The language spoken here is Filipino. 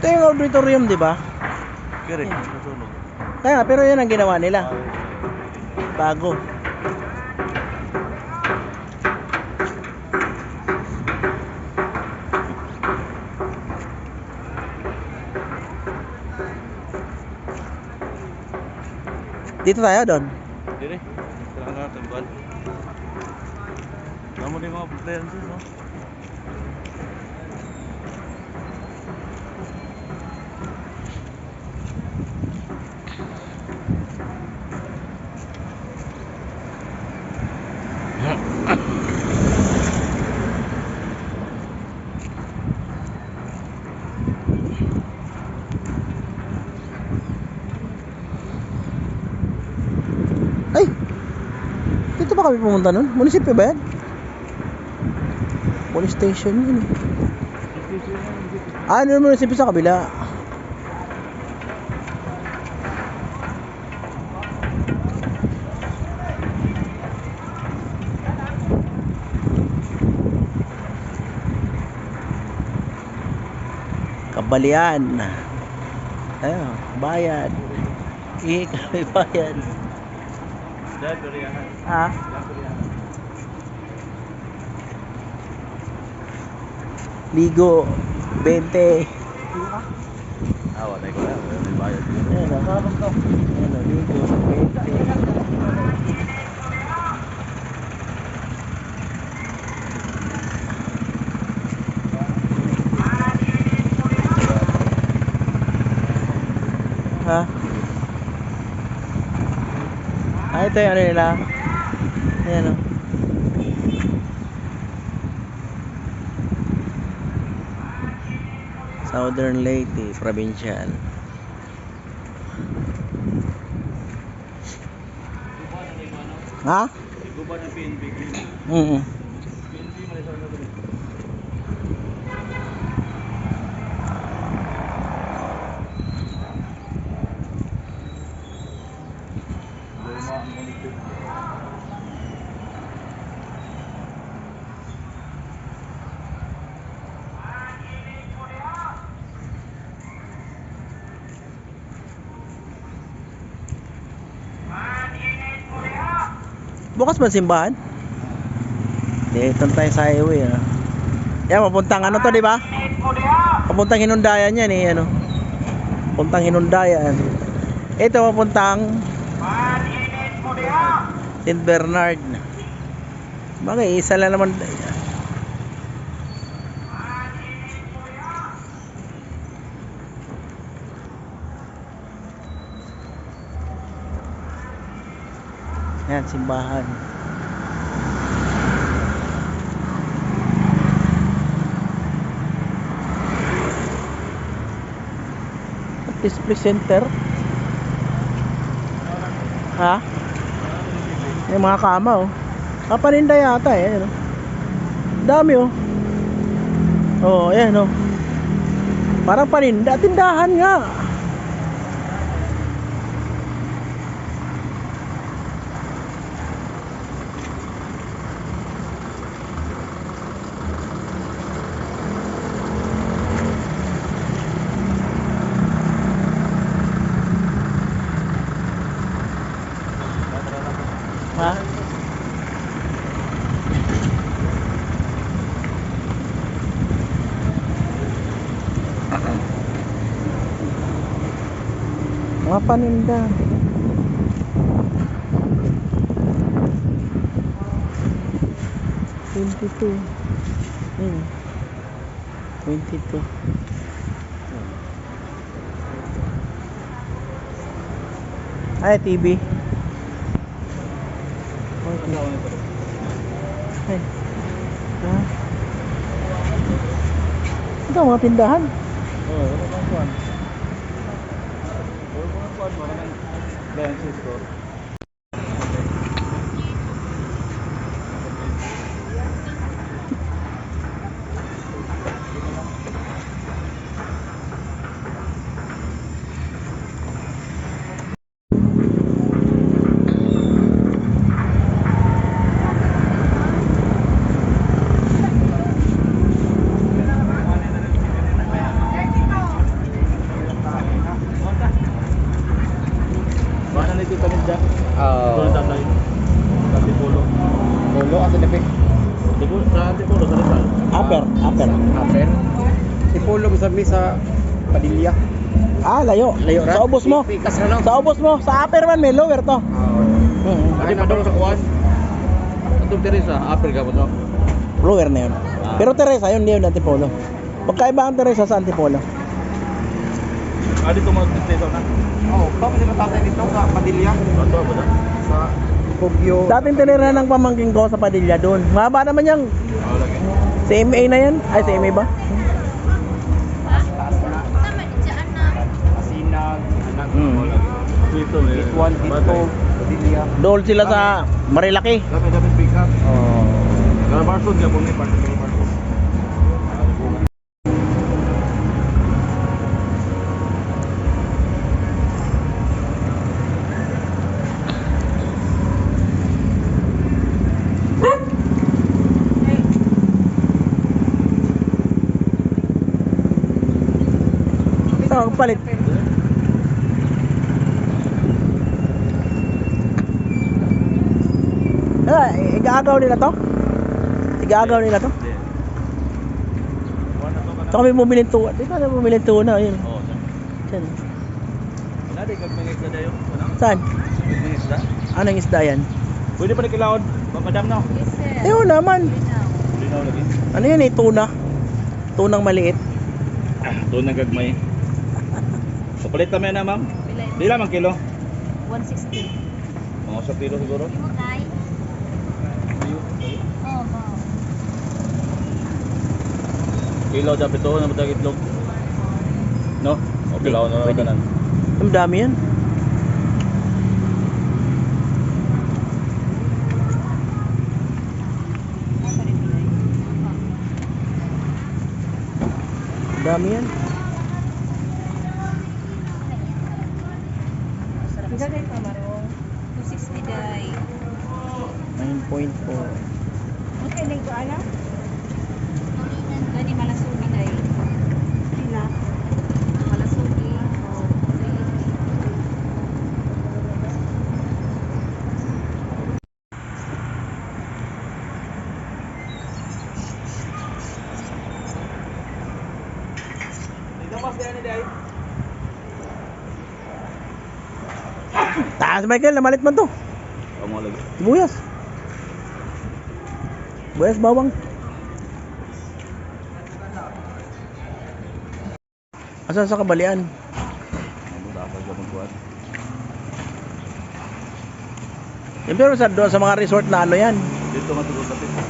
Ito yung auditorium, di ba? Kiri, nasunog. Kaya nga, pero yan ang ginawa nila. Bago. Dito tayo doon. Dire, kailangan natin buwan. Alam mo din mga appliances, no? Ay! Dito ba kami pumunta nun? Munisipyo ba yan? Police station yun eh. Ah, yung munisipyo sa kabila? Kabalian. Ayun, bayad. Eh, kami Ah, beriyahan. ligo 20. Ah, wala ko na. May bayad. Ayan o. Ayan o, ligo 20. Ha? Ah, ito yung ano nila. Ayan o. Southern Leyte, Provincial. Ha? Guba ng PNB. Oo. PNB, Bukas ba simbahan? Dito na tayo sa highway ah. Yan, papuntang ano to, di ba? Papuntang Hinundayan yan eh, ano. Papuntang Hinundayan. Ito papuntang St. Bernard. Bagay, isa lang naman. Yan, simbahan. Display center. Ha? Yung mga kama oh. Kapaninda yata eh. Ano? Dami oh. Oh, ayan oh. Parang paninda. Tindahan nga. Ha? Mga paninda. Twenty-two. Hmm. Twenty-two. Ay, TV. Okay. Ay. Ha? Ito, mga tindahan. Oo, wala dyan. Oo. Oh. Doon ang tatay. Antipolo. Polo, asa na Antipolo, ah, sa Antipolo, sa Rizal. Upper, upper. Apen. Ipolo ko sabi sa Padilla. Ah, layo. Layo ra. Sa ubos mo. Pikas na. Sa ubos mo. Sa upper man, may lower to. Oo. Mm. Hindi sa kuwan. Itong Teresa, upper ka mo to. Lower na yun. Ah. Pero Teresa, yun din yun Antipolo. Pagkaiba ang Teresa sa Antipolo. Adi to mag-dito na. Oh, pa sila tatay dito sa Padilla. Ato ba na? Sa Pogyo. Dating tinira ng pamangking ko sa Padilla doon. Mahaba naman yung Oo lagi. CMA na yan. Ay, CMA ba? Taas na. Asinag. Hmm. Dito. Gate 1, Gate 2, Padilla. Doon sila sa Marilaki. Dami dami pick up. Oh. Gara Barson ka ang palit? Ah, igaagaw nila to? Igaagaw nila to? Saka may bumili tuwa. Di ba na bumili tuwa na? Ayun. Oo. Saan? Nadi kag mga isda dayo. Wala. Saan? Mga isda. Anong isda yan? Pwede pa ni kilaod. Papadam na. Ayun naman. Linaw lagi. Ano yan eh? Tuna. Tunang maliit. Ah, doon nang gagmay. Kapalit kami na ma'am. Di lamang kilo. 160. Mga sa kilo siguro. Di mo kay? Oo, oo. Kilo dapat ito na matag itlog. No? O kilaw na lang kanan. Ang dami yan. Ang dami yan. 9.4. Okay, lang ko alam. Gani malasugi day. Pila. Malasugi. Oh, 380. Taas Michael, namalit man to. Lagi. Sibuyas. Sibuyas bawang. Asan sa kabalian? Yan pero sa, sa mga resort na ano yan. Dito matulog kapit.